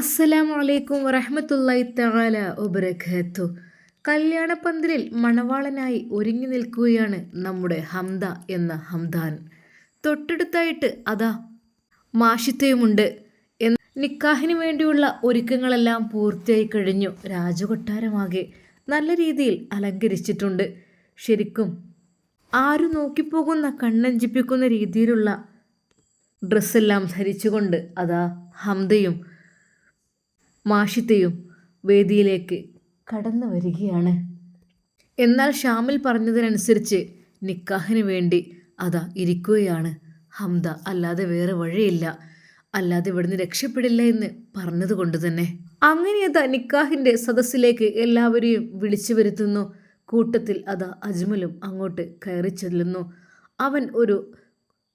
അസ്സലാമു അലൈക്കും വറഹമത്തല്ലായി തആല വബറകാത്തു. കല്യാണപ്പന്തലിൽ മണവാളനായി ഒരുങ്ങി നിൽക്കുകയാണ് നമ്മുടെ ഹംദ എന്ന ഹംദാൻ. തൊട്ടടുത്തായിട്ട് അതാ മാഷിത്തയുമുണ്ട് എന്ന് നിക്കാഹിന് വേണ്ടിയുള്ള ഒരുക്കങ്ങളെല്ലാം പൂർത്തിയായി കഴിഞ്ഞു. രാജകൊട്ടാരമാകെ നല്ല രീതിയിൽ അലങ്കരിച്ചിട്ടുണ്ട്. ശരിക്കും ആരും നോക്കിപ്പോകുന്ന കണ്ണഞ്ചിപ്പിക്കുന്ന രീതിയിലുള്ള ഡ്രസ്സെല്ലാം ധരിച്ചുകൊണ്ട് അതാ ഹംദയും മാഷിത്തയും വേദിയിലേക്ക് കടന്നു വരികയാണ്. എന്നാൽ ഷാമിൽ പറഞ്ഞതിനനുസരിച്ച് നിക്കാഹിന് വേണ്ടി അതാ ഇരിക്കുകയാണ്. ഹംദ അല്ലാതെ വേറെ വഴിയില്ല. അല്ലാതെ ഇവിടുന്ന് രക്ഷപ്പെടില്ല എന്ന് പറഞ്ഞതുകൊണ്ട് തന്നെ. അങ്ങനെ അതാ നിക്കാഹിന്റെ സദസ്സിലേക്ക് എല്ലാവരെയും വിളിച്ചു വരുത്തുന്നു. കൂട്ടത്തിൽ അതാ അജ്മലും അങ്ങോട്ട് കയറി ചെല്ലുന്നു. അവൻ ഒരു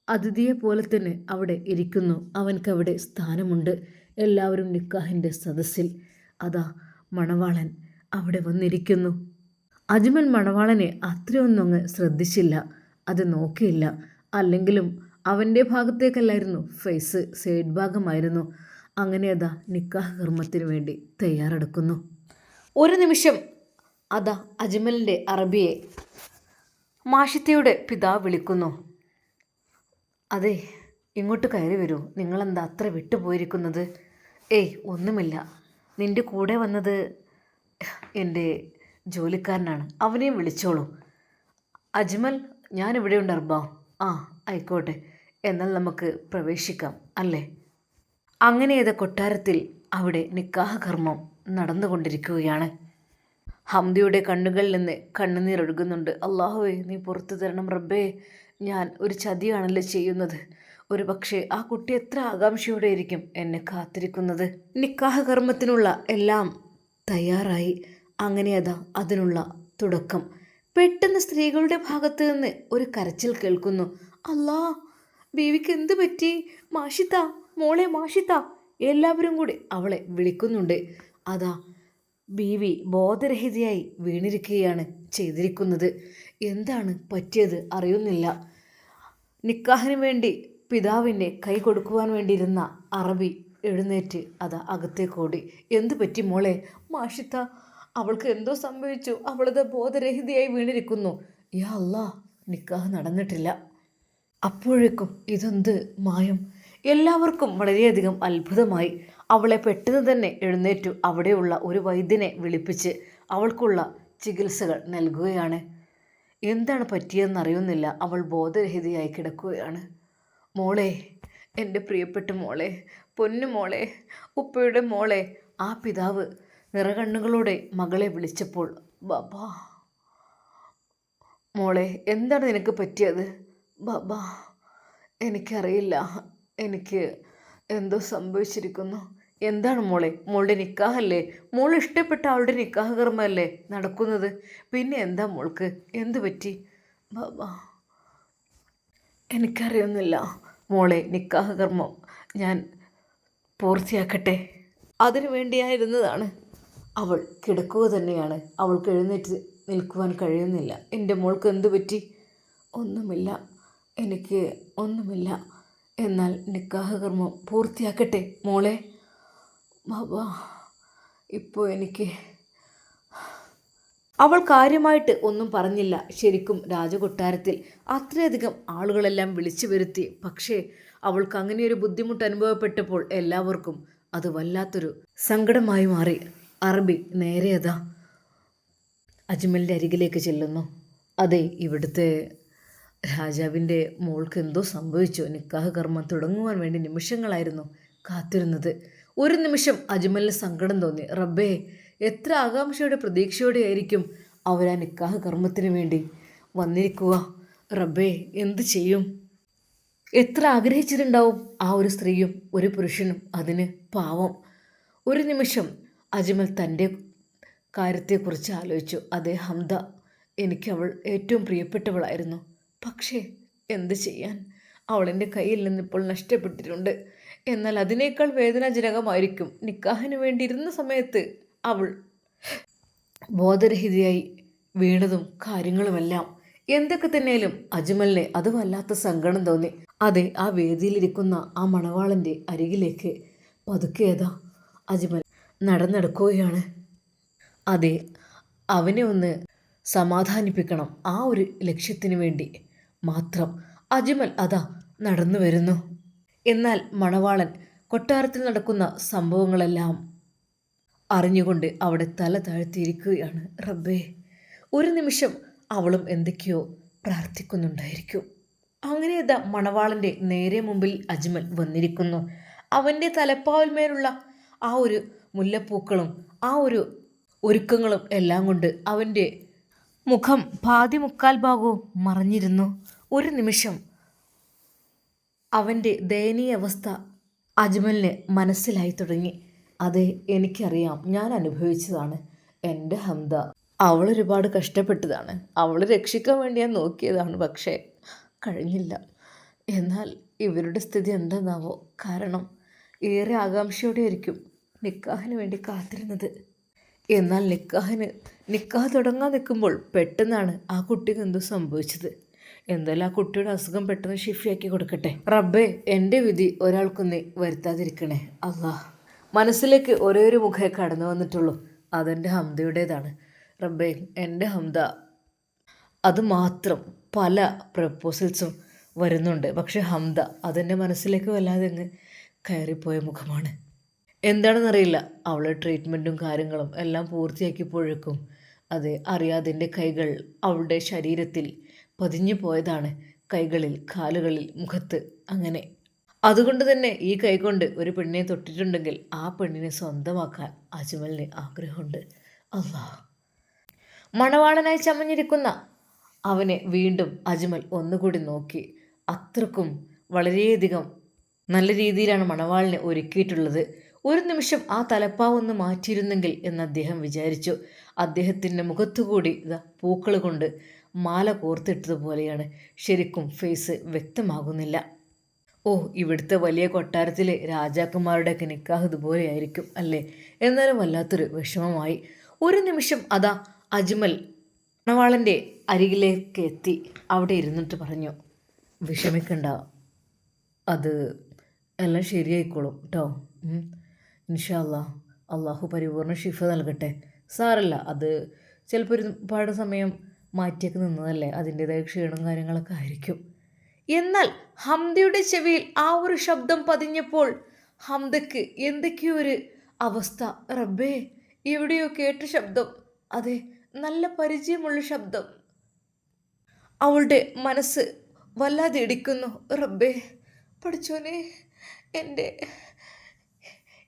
അതിഥിയെ പോലെ തന്നെ അവിടെ ഇരിക്കുന്നു. അവൻക്കവിടെ സ്ഥാനമുണ്ട്. എല്ലാവരും നിക്കാഹിന്റെ സദസ്സിൽ. അതാ മണവാളൻ അവിടെ വന്നിരിക്കുന്നു. അജ്മൽ മണവാളനെ അത്രയൊന്നും അങ്ങ് ശ്രദ്ധിച്ചില്ല. അത് നോക്കിയില്ല. അല്ലെങ്കിലും അവന്റെ ഭാഗത്തേക്കല്ലായിരുന്നു ഫേസ് സൈഡ് ഭാഗമായിരുന്നു. അങ്ങനെ അതാ നിക്കാഹ് കർമ്മത്തിന് വേണ്ടി തയ്യാറെടുക്കുന്നു. ഒരു നിമിഷം. അതാ അജ്മലിന്റെ അറബിയെ മാഷിത്തയുടെ പിതാവ് വിളിക്കുന്നു. അതെ ഇങ്ങോട്ട് കയറി വരൂ. നിങ്ങളെന്താ അത്ര വിട്ടുപോയിരിക്കുന്നത്? ഏയ് ഒന്നുമില്ല. നിന്റെ കൂടെ വന്നത് എന്റെ ജോലിക്കാരനാണ്. അവനെയും വിളിച്ചോളൂ. അജ്മൽ ഞാനിവിടെ ഉണ്ട് അർബ. ആ ആയിക്കോട്ടെ. എന്നാൽ നമുക്ക് പ്രവേശിക്കാം അല്ലേ? അങ്ങനെ ഏത കൊട്ടാരത്തിൽ അവിടെ നിക്കാഹ് കർമ്മം നടന്നുകൊണ്ടിരിക്കുകയാണ്. ഹംദിയുടെ കണ്ണുകളിൽ നിന്ന് കണ്ണുനീരൊഴുകുന്നുണ്ട്. അള്ളാഹുവേ നീ പുറത്തു തരണം റബ്ബേ. ഞാൻ ഒരു ചതിയാണല്ലോ ചെയ്യുന്നത്. ഒരു പക്ഷേ ആ കുട്ടി എത്ര ആകാംക്ഷയോടെ ഇരിക്കും എന്നെ കാത്തിരിക്കുന്നത്. നിക്കാഹ കർമ്മത്തിനുള്ള എല്ലാം തയ്യാറായി. അങ്ങനെ അതാ അതിനുള്ള തുടക്കം. പെട്ടെന്ന് സ്ത്രീകളുടെ ഭാഗത്ത് നിന്ന് ഒരു കരച്ചിൽ കേൾക്കുന്നു. അല്ലാ ബീവിക്ക് എന്ത് പറ്റി? മാഷിത്ത മോളെ മാഷിത്ത. എല്ലാവരും കൂടി അവളെ വിളിക്കുന്നുണ്ട്. അതാ ബീവി ബോധരഹിതയായി വീണിരിക്കുകയാണ് ചെയ്തിരിക്കുന്നത്. എന്താണ് പറ്റിയത് അറിയുന്നില്ല. നിക്കാഹിന് വേണ്ടി പിതാവിന്റെ കൈ കൊടുക്കുവാൻ വേണ്ടിയിരുന്ന അറബി എഴുന്നേറ്റ് അത് അകത്തേക്കോടി എന്തു പറ്റി മോളെ? മാഷിത്ത അവൾക്ക് എന്തോ സംഭവിച്ചു. അവളത് ബോധരഹിതയായി വീണിരിക്കുന്നു. യാ അല്ലാ നിക്കാഹ് നടന്നിട്ടില്ല. അപ്പോഴേക്കും ഇതെന്ത് മായം? എല്ലാവർക്കും വളരെയധികം അത്ഭുതമായി. അവളെ പെട്ടെന്ന് തന്നെ എഴുന്നേറ്റു. അവിടെയുള്ള ഒരു വൈദ്യനെ വിളിപ്പിച്ച് അവൾക്കുള്ള ചികിത്സകൾ നൽകുകയാണ്. എന്താണ് പറ്റിയതെന്നറിയുന്നില്ല. അവൾ ബോധരഹിതയായി കിടക്കുകയാണ്. മോളെ എന്റെ പ്രിയപ്പെട്ട മോളെ പൊന്നു മോളെ ഉപ്പയുടെ മോളെ ആ പിതാവ് നിറകണ്ണുകളോടെ മകളെ വിളിച്ചപ്പോൾ ബാബാ മോളെ എന്താണ് നിനക്ക് പറ്റിയത്? ബാബാ എനിക്കറിയില്ല. എനിക്ക് എന്തോ സംഭവിച്ചിരിക്കുന്നു. എന്താണ് മോളെ? മോളുടെ നിക്കാഹല്ലേ? മോൾ ഇഷ്ടപ്പെട്ട ആളുടെ നിക്കാഹ കർമ്മല്ലേ നടക്കുന്നത്? പിന്നെ എന്താ മോൾക്ക്? എന്തു പറ്റി? ബാബാ എനിക്കറിയുന്നില്ല. മോളെ നിക്കാഹ് കർമ്മം ഞാൻ പൂർത്തിയാക്കട്ടെ. അതിനു വേണ്ടിയായിരുന്നതാണ് അവൾ കിടക്കുക തന്നെയാണ്. അവൾക്ക് എഴുന്നേറ്റ് നിൽക്കുവാൻ കഴിയുന്നില്ല. എന്റെ മോൾക്ക് എന്തു പറ്റി? ഒന്നുമില്ല. എനിക്ക് ഒന്നുമില്ല. എന്നാൽ നിക്കാഹ് കർമ്മം പൂർത്തിയാക്കട്ടെ മോളെ. ബാബാ ഇപ്പോൾ എനിക്ക് അവൾ കാര്യമായിട്ട് ഒന്നും പറഞ്ഞില്ല. ശരിക്കും രാജകൊട്ടാരത്തിൽ അത്രയധികം ആളുകളെല്ലാം വിളിച്ചു വരുത്തി. പക്ഷേ അവൾക്ക് അങ്ങനെയൊരു ബുദ്ധിമുട്ട് അനുഭവപ്പെട്ടപ്പോൾ എല്ലാവർക്കും അത് വല്ലാത്തൊരു സങ്കടമായി മാറി. അറബി നേരെ അതാ. അജ്മലിന്റെ അരികിലേക്ക് ചെല്ലുന്നു. അതെ ഇവിടുത്തെ രാജാവിന്റെ മോൾക്ക് എന്തോ സംഭവിച്ചു. നിക്കാഹ് കർമ്മം തുടങ്ങുവാൻ വേണ്ടി നിമിഷങ്ങളായിരുന്നു കാത്തിരുന്നത്. ഒരു നിമിഷം അജ്മലിന് സങ്കടം തോന്നി. റബ്ബേ എത്ര ആകാംക്ഷയുടെ പ്രതീക്ഷയോടെ ആയിരിക്കും അവർ ആ നിക്കാഹ് കർമ്മത്തിന് വേണ്ടി വന്നിരിക്കുക. റബ്ബേ എന്തു ചെയ്യും? എത്ര ആഗ്രഹിച്ചിട്ടുണ്ടാവും ആ ഒരു സ്ത്രീയും ഒരു പുരുഷനും അതിന് പാവം. ഒരു നിമിഷം അജ്മൽ തന്റെ കാര്യത്തെക്കുറിച്ച് ആലോചിച്ചു. അതേ ഹംദ എനിക്ക് അവൾ ഏറ്റവും പ്രിയപ്പെട്ടവളായിരുന്നു. പക്ഷേ എന്ത് ചെയ്യാൻ? അവൾ എന്റെ കയ്യിൽ നിന്നിപ്പോൾ നഷ്ടപ്പെട്ടിട്ടുണ്ട്. എന്നാൽ അതിനേക്കാൾ വേദനാജനകമായിരിക്കും നിക്കാഹിന് വേണ്ടിയിരുന്ന സമയത്ത് ബോധരഹിതയായി വീണതും കാര്യങ്ങളുമെല്ലാം എന്തൊക്കെ തന്നെയാലും അജ്മലിനെ അത് വല്ലാത്ത സങ്കടം തോന്നി. അതെ ആ വേദിയിലിരിക്കുന്ന ആ മണവാളന്റെ അരികിലേക്ക് പതുക്കേതാ അജ്മൽ നടന്നെടുക്കുകയാണ്. അതെ അവനെ ഒന്ന് സമാധാനിപ്പിക്കണം. ആ ഒരു ലക്ഷ്യത്തിന് വേണ്ടി മാത്രം അജ്മൽ അതാ നടന്നു വരുന്നു എന്നാൽ മണവാളൻ കൊട്ടാരത്തിൽ നടക്കുന്ന സംഭവങ്ങളെല്ലാം അറിഞ്ഞുകൊണ്ട് അവിടെ തല താഴ്ത്തിയിരിക്കുകയാണ്. റബ്ബേ ഒരു നിമിഷം അവളും എന്തൊക്കെയോ പ്രാർത്ഥിക്കുന്നുണ്ടായിരിക്കും. അങ്ങനെ ഇതാ മണവാളന്റെ നേരെ മുമ്പിൽ അജ്മൽ വന്നിരിക്കുന്നു. അവന്റെ തലപ്പാവൽമേലുള്ള ആ ഒരു മുല്ലപ്പൂക്കളും ആ ഒരു ഒരുക്കങ്ങളും എല്ലാം കൊണ്ട് അവന്റെ മുഖം പാതി മുക്കാൽ ഭാഗവും മറഞ്ഞിരുന്നു. ഒരു നിമിഷം അവന്റെ ദയനീയ അവസ്ഥ അജ്മലിന് മനസ്സിലായി തുടങ്ങി. അതെ എനിക്കറിയാം. ഞാൻ അനുഭവിച്ചതാണ് എന്റെ ഹംദ അവൾ ഒരുപാട് കഷ്ടപ്പെട്ടതാണ്. അവൾ രക്ഷിക്കാൻ വേണ്ടി ഞാൻ നോക്കിയതാണ് പക്ഷേ കഴിഞ്ഞില്ല. എന്നാൽ ഇവരുടെ സ്ഥിതി എന്താണെന്നാവോ കാരണം ഏറെ ആകാംക്ഷയോടെ ആയിരിക്കും നിക്കാഹിന് വേണ്ടി കാത്തിരുന്നത്. എന്നാൽ നിക്കാഹിന് നിക്കാഹ് തുടങ്ങാൻ നിൽക്കുമ്പോൾ പെട്ടെന്നാണ് ആ കുട്ടിക്ക് എന്തോ സംഭവിച്ചത്. എന്തായാലും ആ കുട്ടിയുടെ അസുഖം പെട്ടെന്ന് ഷിഫിയാക്കി കൊടുക്കട്ടെ. റബ്ബേ എന്റെ വിധി ഒരാൾക്കൊന്നേ വരുത്താതിരിക്കണേ. അല്ലാ മനസ്സിലേക്ക് ഒരേ ഒരു മുഖേ കടന്നു വന്നിട്ടുള്ളൂ. അതെന്റെ ഹംദയുടേതാണ്. റബ്ബേ എന്റെ ഹംദ. അത് മാത്രം പല പ്രപ്പോസൽസും വരുന്നുണ്ട്. പക്ഷെ ഹംദ അതെന്റെ മനസ്സിലേക്ക് വല്ലാതെ അങ്ങ് കയറിപ്പോയ മുഖമാണ്. എന്താണെന്നറിയില്ല. അവളെ ട്രീറ്റ്മെന്റും കാര്യങ്ങളും എല്ലാം പൂർത്തിയാക്കിയപ്പോഴേക്കും അത് അറിയാതെ എന്റെ കൈകൾ അവളുടെ ശരീരത്തിൽ പതിഞ്ഞു പോയതാണ്. കൈകളിൽ കാലുകളിൽ മുഖത്ത് അങ്ങനെ അതുകൊണ്ട് തന്നെ ഈ കൈകൊണ്ട് ഒരു പെണ്ണിനെ തൊട്ടിട്ടുണ്ടെങ്കിൽ ആ പെണ്ണിനെ സ്വന്തമാക്കാൻ അജ്മലിന് ആഗ്രഹമുണ്ട്. അള്ളാ. മണവാളനായി ചമഞ്ഞിരിക്കുന്ന അവനെ വീണ്ടും അജ്മൽ ഒന്നുകൂടി നോക്കി. അത്രക്കും വളരെയധികം നല്ല രീതിയിലാണ് മണവാളിനെ ഒരുക്കിയിട്ടുള്ളത്. ഒരു നിമിഷം ആ തലപ്പാവൊന്ന് മാറ്റിയിരുന്നെങ്കിൽ എന്ന് അദ്ദേഹം വിചാരിച്ചു. അദ്ദേഹത്തിന്റെ മുഖത്തുകൂടി പൂക്കൾ കൊണ്ട് മാല കോർത്തിട്ടതുപോലെയാണ്. ശരിക്കും ഫേസ് വ്യക്തമാകുന്നില്ല. ഓ ഇവിടുത്തെ വലിയ കൊട്ടാരത്തിലെ രാജാക്കന്മാരുടെയൊക്കെ നിക്കാഹ് ഇതുപോലെയായിരിക്കും അല്ലേ? എന്നാലും വല്ലാത്തൊരു വിഷമമായി. ഒരു നിമിഷം അതാ അജ്മൽ മണവാളന്റെ അരികിലേക്ക് എത്തി. അവിടെ ഇരുന്നിട്ട് പറഞ്ഞു വിഷമിക്കണ്ട. അത് എല്ലാം ശരിയായിക്കോളും കേട്ടോ ഇൻഷാ അല്ലാ അള്ളാഹു പരിപൂർണ ഷിഫ നൽകട്ടെ. സാറല്ല അത് ചിലപ്പോൾ ഒരു പാട് സമയം മാറ്റിയൊക്കെ നിന്നതല്ലേ? അതിന്റെതായ ക്ഷീണം കാര്യങ്ങളൊക്കെ ആയിരിക്കും. എന്നാൽ ഹംദയുടെ ചെവിയിൽ ആ ഒരു ശബ്ദം പതിഞ്ഞപ്പോൾ ഹംദക്ക് എന്തൊക്കെയോ ഒരു അവസ്ഥ? റബ്ബേ എവിടെയോ കേട്ട ശബ്ദം. അതെ നല്ല പരിചയമുള്ള ശബ്ദം. അവളുടെ മനസ്സ് വല്ലാതെ ഇടിക്കുന്നു. റബ്ബേ പഠിച്ചോനെ എന്റെ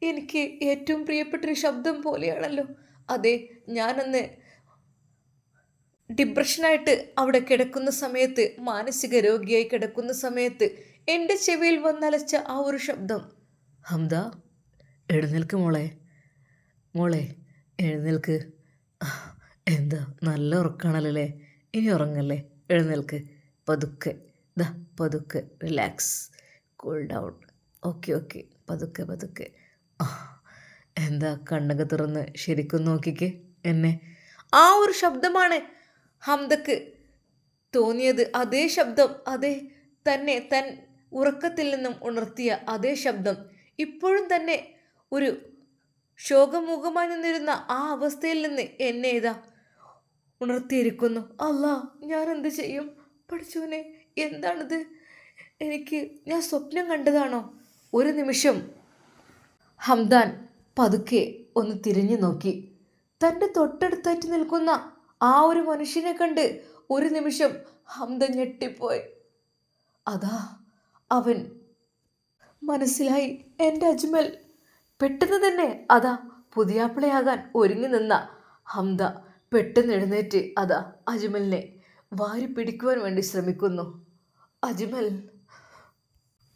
എനിക്ക് ഏറ്റവും പ്രിയപ്പെട്ടൊരു ശബ്ദം പോലെയാണല്ലോ. അതെ ഞാനന്ന് ഡിപ്രഷനായിട്ട് അവിടെ കിടക്കുന്ന സമയത്ത് മാനസിക രോഗിയായി കിടക്കുന്ന സമയത്ത് എന്റെ ചെവിയിൽ വന്നലച്ച ആ ഒരു ശബ്ദം ഹംദ എഴുന്നേൽക്ക് മോളെ മോളെ എഴുന്നേൽക്ക്. എന്താ നല്ല ഉറക്കാണല്ലേ ഇനി ഉറങ്ങല്ലേ? എഴുന്നേൽക്ക്. പതുക്കെ. ദാ പതുക്കെ. Relax. Cool down. Okay okay. പതുക്കെ പതുക്കെ. എന്താ കണ്ണൊക്കെ തുറന്ന് ശരിക്കും നോക്കിക്കേ എന്നെ. ആ ഒരു ശബ്ദമാണ് ഹംദക്ക് തോന്നിയത് അതേ ശബ്ദം അതേ തന്നെ തൻ ഉറക്കത്തിൽ നിന്നും ഉണർത്തിയ അതേ ശബ്ദം. ഇപ്പോഴും തന്നെ ഒരു ശോകമുഖമായി നിന്നിരുന്ന ആ അവസ്ഥയിൽ നിന്ന് എന്നെ ഇതാ ഉണർത്തിയിരിക്കുന്നു. അല്ലാ ഞാൻ എന്ത് ചെയ്യും? പഠിച്ചോനെ എന്താണിത്? എനിക്ക് ഞാൻ സ്വപ്നം കണ്ടതാണോ? ഒരു നിമിഷം ഹംദാൻ പതുക്കെ ഒന്ന് തിരിഞ്ഞു നോക്കി. തന്റെ തൊട്ടടുത്തായിട്ട് നിൽക്കുന്ന ആ ഒരു മനുഷ്യനെ കണ്ട് ഒരു നിമിഷം ഹംദ ഞെട്ടിപ്പോയി. അതാ അവൻ. മനസ്സിലായി എന്റെ അജ്മൽ പെട്ടെന്ന് തന്നെ അതാ പുതിയാപ്പിളയാകാൻ ഒരുങ്ങി നിന്ന ഹംദ പെട്ടെന്ന് എഴുന്നേറ്റ് അതാ അജ്മലിനെ വാരി പിടിക്കുവാൻ വേണ്ടി ശ്രമിക്കുന്നു. അജ്മൽ.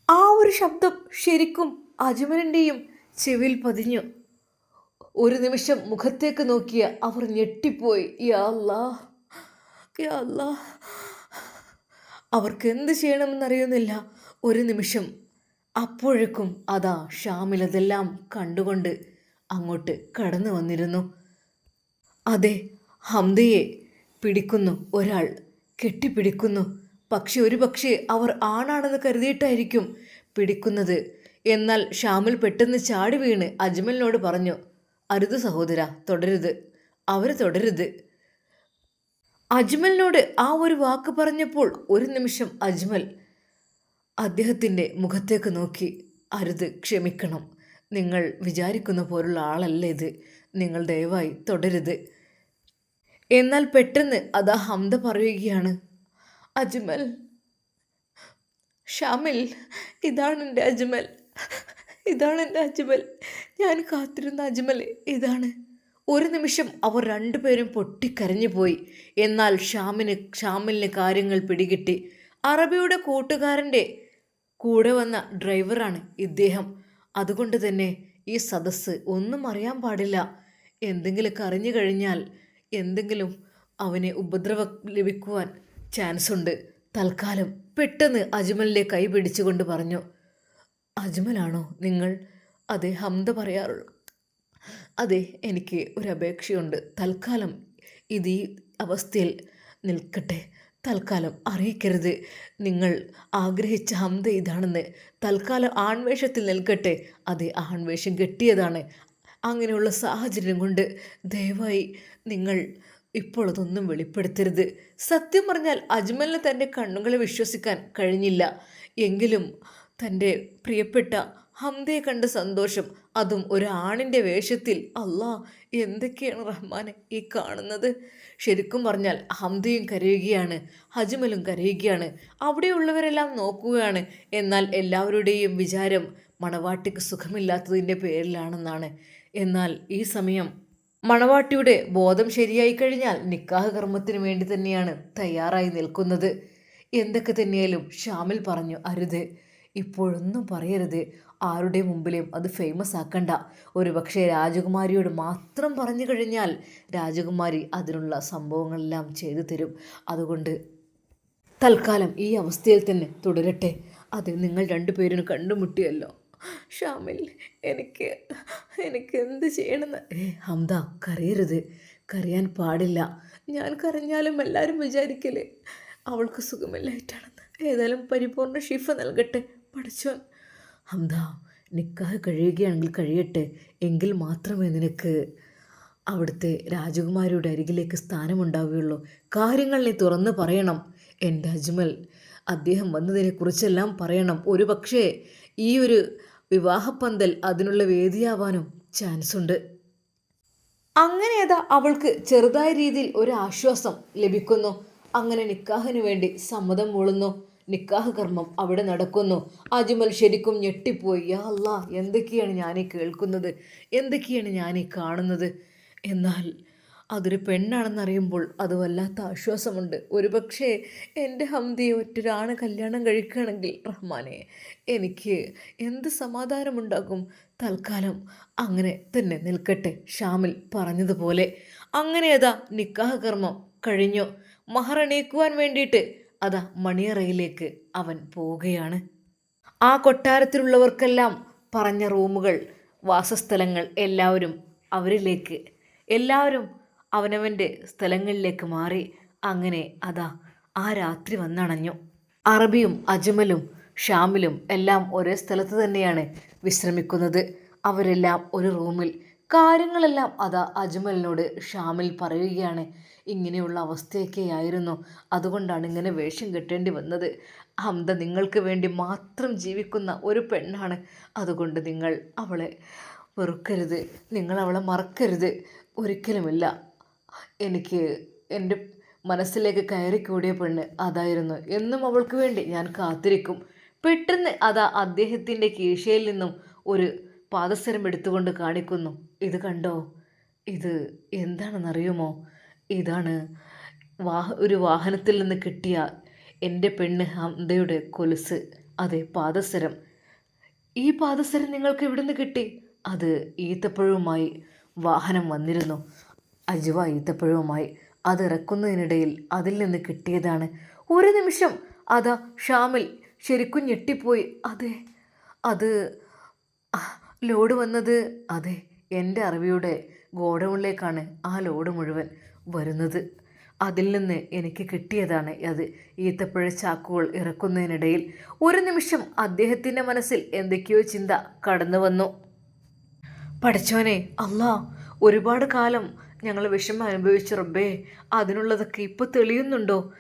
ആ ഒരു ശബ്ദം ശരിക്കും അജ്മലിന്റെയും ചെവിയിൽ പതിഞ്ഞു. ഒരു നിമിഷം മുഖത്തേക്ക് നോക്കിയ അവർ ഞെട്ടിപ്പോയി. യാ അല്ലാ യാ അല്ലാ അവർക്ക് എന്ത് ചെയ്യണമെന്നറിയുന്നില്ല. ഒരു നിമിഷം. അപ്പോഴേക്കും അതാ ഷാമിൽ അതെല്ലാം കണ്ടുകൊണ്ട് അങ്ങോട്ട് കടന്നു വന്നിരുന്നു. അതെ ഹംദയെ പിടിക്കുന്നു ഒരാൾ കെട്ടിപ്പിടിക്കുന്നു. പക്ഷെ ഒരു പക്ഷേ അവർ ആണാണെന്ന് കരുതിയിട്ടായിരിക്കും പിടിക്കുന്നത്. എന്നാൽ ഷാമിൽ പെട്ടെന്ന് ചാടി വീണ് അജ്മലിനോട് പറഞ്ഞു അരുത് സഹോദര തുടരുത്. അവർ തുടരുത്. അജ്മലിനോട് ആ ഒരു വാക്ക് പറഞ്ഞപ്പോൾ ഒരു നിമിഷം അജ്മൽ അദ്ദേഹത്തിന്റെ മുഖത്തേക്ക് നോക്കി. അരുത് ക്ഷമിക്കണം. നിങ്ങൾ വിചാരിക്കുന്ന പോലുള്ള ആളല്ല ഇത്. നിങ്ങൾ ദയവായി തുടരുത്. എന്നാൽ പെട്ടെന്ന് അതാ ഹംദ പറയുകയാണ്. അജ്മൽ ഷാമിൽ ഇതാണ് എന്റെ അജ്മൽ. ഇതാണ് എന്റെ അജ്മൽ. ഞാൻ കാത്തിരുന്ന അജ്മൽ ഇതാണ്. ഒരു നിമിഷം അവർ രണ്ടുപേരും പൊട്ടിക്കരഞ്ഞു പോയി. എന്നാൽ ഷാമിന് ഷാമിലിന് കാര്യങ്ങൾ പിടികിട്ടി. അറബിയുടെ കൂട്ടുകാരന്റെ കൂടെ വന്ന ഡ്രൈവറാണ് ഇദ്ദേഹം. അതുകൊണ്ട് തന്നെ ഈ സദസ്സ് ഒന്നും അറിയാൻ പാടില്ല. എന്തെങ്കിലും അറിഞ്ഞു കഴിഞ്ഞാൽ എന്തെങ്കിലും അവനെ ഉപദ്രവം ലഭിക്കുവാൻ ചാൻസ് ഉണ്ട് തൽക്കാലം പെട്ടെന്ന് അജ്മലിന്റെ കൈ പിടിച്ചുകൊണ്ട് പറഞ്ഞു. അജ്മലാണോ നിങ്ങൾ? അതെ ഹംദ പറയാറുള്ളൂ. അതെ എനിക്ക് ഒരു അപേക്ഷയുണ്ട്. തൽക്കാലം ഇത് ഈ അവസ്ഥയിൽ നിൽക്കട്ടെ. തൽക്കാലം അറിയിക്കരുത്. നിങ്ങൾ ആഗ്രഹിച്ച ഹംദ ഇതാണെന്ന്. തൽക്കാലം ആൺവേഷത്തിൽ നിൽക്കട്ടെ. അതെ ആൺവേഷം കെട്ടിയതാണ്. അങ്ങനെയുള്ള സാഹചര്യം കൊണ്ട് ദയവായി നിങ്ങൾ ഇപ്പോൾ അതൊന്നും വെളിപ്പെടുത്തരുത്. സത്യം പറഞ്ഞാൽ അജ്മലിന് തന്റെ കണ്ണുകളെ വിശ്വസിക്കാൻ കഴിഞ്ഞില്ല. എങ്കിലും തന്റെ പ്രിയപ്പെട്ട ഹംദയെ കണ്ട സന്തോഷം. അതും ഒരു ആണിന്റെ വേഷത്തിൽ. അല്ലാ എന്തൊക്കെയാണ് റഹ്മാനെ ഈ കാണുന്നത്? ശരിക്കും പറഞ്ഞാൽ ഹംദയും കരയുകയാണ് ഹജ്മലും കരയുകയാണ്. അവിടെയുള്ളവരെല്ലാം നോക്കുകയാണ്. എന്നാൽ എല്ലാവരുടെയും വിചാരം മണവാട്ടിക്ക് സുഖമില്ലാത്തതിന്റെ പേരിലാണെന്നാണ്. എന്നാൽ ഈ സമയം മണവാട്ടിയുടെ ബോധം ശരിയായി കഴിഞ്ഞാൽ നിക്കാഹ് കർമ്മത്തിന് വേണ്ടി തന്നെയാണ് തയ്യാറായി നിൽക്കുന്നത്. എന്തൊക്കെ തന്നെയാലും ഷാമിൽ പറഞ്ഞു അരുത്. ഇപ്പോഴൊന്നും പറയരുത്. ആരുടെ മുമ്പിലും അത് ഫേമസ് ആക്കണ്ട. ഒരു പക്ഷേ രാജകുമാരിയോട് മാത്രം പറഞ്ഞു കഴിഞ്ഞാൽ രാജകുമാരി അതിനുള്ള സംഭവങ്ങളെല്ലാം ചെയ്തു തരും. അതുകൊണ്ട് തൽക്കാലം ഈ അവസ്ഥയിൽ തന്നെ തുടരട്ടെ. അത് നിങ്ങൾ രണ്ടു രണ്ടുപേരും കണ്ടുമുട്ടിയല്ലോ. ഷാമിൽ എനിക്ക് എനിക്ക് എന്ത് ചെയ്യണമെന്ന്? ഏ ഹംദ കരയരുത്. കരയാൻ പാടില്ല. ഞാൻ കരഞ്ഞാലും എല്ലാവരും വിചാരിക്കലേ അവൾക്ക് സുഖമില്ലായിട്ടാണെന്ന്. ഏതായാലും പരിപൂർണ ഷിഫ നൽകട്ടെ. പഠിച്ചോൻ ഹംദ നിക്കാഹ് കഴിയുകയാണെങ്കിൽ കഴിയട്ടെ എങ്കിൽ മാത്രമേ നിനക്ക് അവിടുത്തെ രാജകുമാരിയുടെ അരികിലേക്ക് സ്ഥാനമുണ്ടാവുകയുള്ളൂ. കാര്യങ്ങൾ നീ തുറന്ന് പറയണം എന്റെ അജ്മൽ. അദ്ദേഹം വന്നതിനെക്കുറിച്ചെല്ലാം പറയണം. ഒരു പക്ഷേ ഈ ഒരു വിവാഹപ്പന്തൽ അതിനുള്ള വേദിയാവാനും ചാൻസ് ഉണ്ട് അങ്ങനെ അതാ അവൾക്ക് ചെറുതായ രീതിയിൽ ഒരു ആശ്വാസം ലഭിക്കുന്നു. അങ്ങനെ നിക്കാഹിന് വേണ്ടി സമ്മതം മൂളുന്നു. നിക്കാഹ് കർമ്മം അവിടെ നടക്കുന്നു. അജ്മൽ ശരിക്കും ഞെട്ടിപ്പോയി. യാ അല്ല എന്തൊക്കെയാണ് ഞാനീ കേൾക്കുന്നത്? എന്തൊക്കെയാണ് ഞാനീ കാണുന്നത്? എന്നാൽ അതൊരു പെണ്ണാണെന്നറിയുമ്പോൾ അത് വല്ലാത്ത ആശ്വാസമുണ്ട്. ഒരുപക്ഷെ എന്റെ ഹംദിയെ ഒറ്റൊരാണ് കല്യാണം കഴിക്കുകയാണെങ്കിൽ റഹ്മാനെ എനിക്ക് എന്ത് സമാധാനമുണ്ടാകും? തൽക്കാലം അങ്ങനെ തന്നെ നിൽക്കട്ടെ ഷാമിൽ പറഞ്ഞതുപോലെ. അങ്ങനെ അതാ നിക്കാഹ് കർമ്മം കഴിഞ്ഞു. മഹറണീക്കുവാൻ വേണ്ടിയിട്ട് അതാ മണിയറയിലേക്ക് അവൻ പോവുകയാണ്. ആ കൊട്ടാരത്തിലുള്ളവർക്കെല്ലാം പറഞ്ഞ റൂമുകൾ വാസസ്ഥലങ്ങൾ എല്ലാവരും അവരിലേക്ക് എല്ലാവരും അവനവന്റെ സ്ഥലങ്ങളിലേക്ക് മാറി. അങ്ങനെ അതാ ആ രാത്രി വന്നണഞ്ഞു. അറബിയും അജ്മലും ഷാമിലും എല്ലാം ഒരേ സ്ഥലത്ത് തന്നെയാണ് വിശ്രമിക്കുന്നത്. അവരെല്ലാം ഒരു റൂമിൽ. കാര്യങ്ങളെല്ലാം അതാ അജ്മലിനോട് ഷാമിൽ പറയുകയാണ്. ഇങ്ങനെയുള്ള അവസ്ഥയൊക്കെയായിരുന്നു അതുകൊണ്ടാണ് ഇങ്ങനെ വേഷം കെട്ടേണ്ടി വന്നത്. ഹംദ നിങ്ങൾക്ക് വേണ്ടി മാത്രം ജീവിക്കുന്ന ഒരു പെണ്ണാണ്. അതുകൊണ്ട് നിങ്ങൾ അവളെ വെറുക്കരുത്. നിങ്ങൾ അവളെ മറക്കരുത്. ഒരിക്കലുമില്ല. എനിക്ക് എന്റെ മനസ്സിലേക്ക് കയറി കൂടിയ പെണ്ണ് അതായിരുന്നു. എന്നും അവൾക്ക് വേണ്ടി ഞാൻ കാത്തിരിക്കും. പെട്ടെന്ന് അതാ അദ്ദേഹത്തിന്റെ കീശയിൽ നിന്നും ഒരു പാദസരം എടുത്തുകൊണ്ട് കാണിക്കുന്നു. ഇത് കണ്ടോ? ഇത് എന്താണെന്നറിയുമോ? ഇതാണ് വാഹ ഒരു വാഹനത്തിൽ നിന്ന് കിട്ടിയ എന്റെ പെണ്ണ് ഹന്തയുടെ കൊലുസ് അതെ പാദസരം. ഈ പാദസരം നിങ്ങൾക്ക് എവിടുന്ന് കിട്ടി? അത് ഈത്തപ്പഴവുമായി വാഹനം വന്നിരുന്നു. അജുവ ഈത്തപ്പഴവുമായി അത് ഇറക്കുന്നതിനിടയിൽ അതിൽ നിന്ന് കിട്ടിയതാണ്. ഒരു നിമിഷം. അതാ ഷാമിൽ ശരിക്കും ഞെട്ടിപ്പോയി. അതെ അത് ലോഡ് വന്നത് അതെ എന്റെ അറിവിയുടെ ഗോഡൗണിലേക്കാണ്. ആ ലോഡ് മുഴുവൻ വരുന്നത്. അതിൽ നിന്ന് എനിക്ക് കിട്ടിയതാണ് അത്. ഈത്തപ്പഴ ചാക്കുകൾ ഇറക്കുന്നതിനിടയിൽ ഒരു നിമിഷം അദ്ദേഹത്തിന്റെ മനസ്സിൽ എന്തൊക്കെയോ ചിന്ത കടന്നു വന്നു. പഠിച്ചോനെ അല്ലാ ഒരുപാട് കാലം ഞങ്ങൾ വിഷമം അനുഭവിച്ച റബ്ബേ. അതിനുള്ളതൊക്കെ ഇപ്പോൾ തെളിയുന്നുണ്ടോ?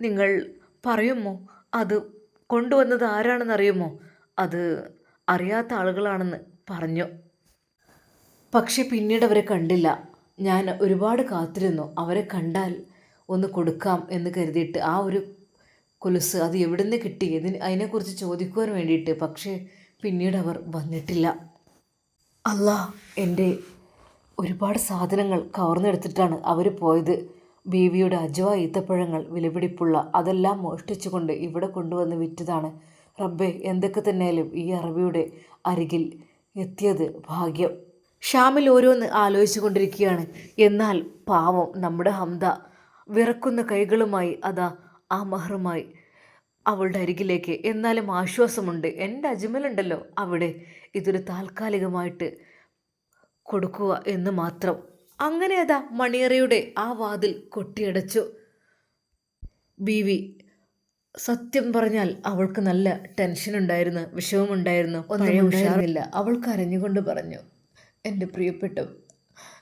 നിങ്ങൾ പറയുമോ? അത് കൊണ്ടുവന്നത് ആരാണെന്നറിയുമോ? അത് അറിയാത്ത ആളുകളാണെന്ന് പറഞ്ഞു. പക്ഷെ പിന്നീട് അവരെ കണ്ടില്ല. ഞാൻ ഒരുപാട് കാത്തിരുന്നു. അവരെ കണ്ടാൽ ഒന്ന് കൊടുക്കാം എന്ന് കരുതിയിട്ട് ആ ഒരു കൊലുസ് അത് എവിടെ നിന്ന് കിട്ടി? ഇതിന് അതിനെക്കുറിച്ച് ചോദിക്കുവാൻ വേണ്ടിയിട്ട്. പക്ഷേ പിന്നീട് അവർ വന്നിട്ടില്ല. അല്ല എന്റെ ഒരുപാട് സാധനങ്ങൾ കവർന്നെടുത്തിട്ടാണ് അവർ പോയത്. ബീവിയുടെ അജവ ഈത്തപ്പഴങ്ങൾ വിലപിടിപ്പുള്ള അതെല്ലാം മോഷ്ടിച്ചുകൊണ്ട് ഇവിടെ കൊണ്ടുവന്ന് വിറ്റതാണ്. റബ്ബെ എന്തൊക്കെ തന്നെയാലും ഈ അറബിയുടെ അരികിൽ എത്തിയത് ഭാഗ്യം. ഷാമിൽ ഓരോന്ന് ആലോചിച്ചു കൊണ്ടിരിക്കുകയാണ്. എന്നാൽ പാവം നമ്മുടെ ഹംദ വിറക്കുന്ന കൈകളുമായി അതാ ആ മഹറുമായി അവളുടെ അരികിലേക്ക്. എന്നാലും ആശ്വാസമുണ്ട്. എന്റെ അജ്മലുണ്ടല്ലോ അവിടെ. ഇതൊരു താൽക്കാലികമായിട്ട് കൊടുക്കുക എന്ന് മാത്രം. അങ്ങനെ അതാ മണിയറയുടെ ആ വാതിൽ കൊട്ടിയടച്ചു. ബീവി സത്യം പറഞ്ഞാൽ അവൾക്ക് നല്ല ടെൻഷൻ ഉണ്ടായിരുന്നു വിഷമമുണ്ടായിരുന്നു ഒന്നും ഉഷാറില്ല. അവൾ കരഞ്ഞുകൊണ്ട് പറഞ്ഞു. എന്റെ പ്രിയപ്പെട്ട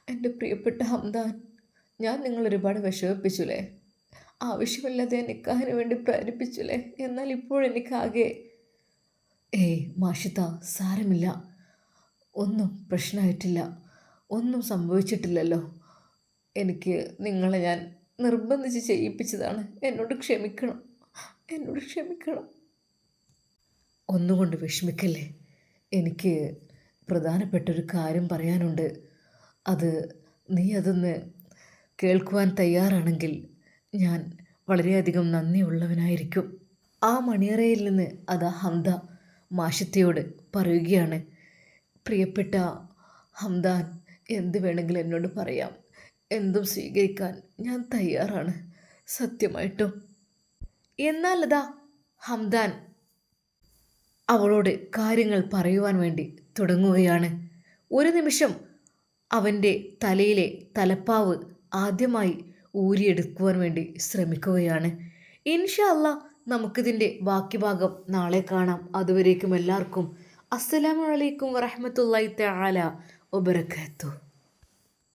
എന്റെ പ്രിയപ്പെട്ട ഹംദാൻ ഞാൻ നിങ്ങൾ ഒരുപാട് വിഷമിപ്പിച്ചുല്ലേ ആവശ്യമില്ലാതെ നിക്കാഹിന് വേണ്ടി പ്രേരിപ്പിച്ചുല്ലേ എന്നാൽ ഇപ്പോൾ എനിക്കാകെ ഏയ് മാഷിത്ത സാരമില്ല. ഒന്നും പ്രശ്നമായിട്ടില്ല ഒന്നും സംഭവിച്ചിട്ടില്ലല്ലോ. എനിക്ക് നിങ്ങളെ ഞാൻ നിർബന്ധിച്ച് ചെയ്യിപ്പിച്ചതാണ്. എന്നോട് ക്ഷമിക്കണം. എന്നോട് ക്ഷമിക്കണം. ഒന്നുകൊണ്ട് വിഷമിക്കല്ലേ. എനിക്ക് പ്രധാനപ്പെട്ടൊരു കാര്യം പറയാനുണ്ട്. അത് നീ അതൊന്ന് കേൾക്കുവാൻ തയ്യാറാണെങ്കിൽ ഞാൻ വളരെയധികം നന്ദിയുള്ളവനായിരിക്കും. ആ മണിയറയിൽ നിന്ന് അതാ ഹംദ മാഷത്തിയോട് പറയുകയാണ്. പ്രിയപ്പെട്ട ഹംദാൻ എന്ത് വേണമെങ്കിലും എന്നോട് പറയാം. എന്തും സ്വീകരിക്കാൻ ഞാൻ തയ്യാറാണ്. സത്യമായിട്ടും. എന്നാൽ ഹംദാൻ അവളോട് കാര്യങ്ങൾ പറയുവാൻ വേണ്ടി തുടങ്ങുകയാണ്. ഒരു നിമിഷം അവന്റെ തലയിലെ തലപ്പാവ് ആദ്യമായി ഊരിയെടുക്കുവാൻ വേണ്ടി ശ്രമിക്കുകയാണ്. ഇൻഷാ അല്ല നമുക്കിതിന്റെ ബാക്കി ഭാഗം നാളെ കാണാം. അതുവരേക്കും എല്ലാവർക്കും അസ്സലാമു അലൈക്കും വറഹമത്തല്ലായി തആല വബറകാതുഹു.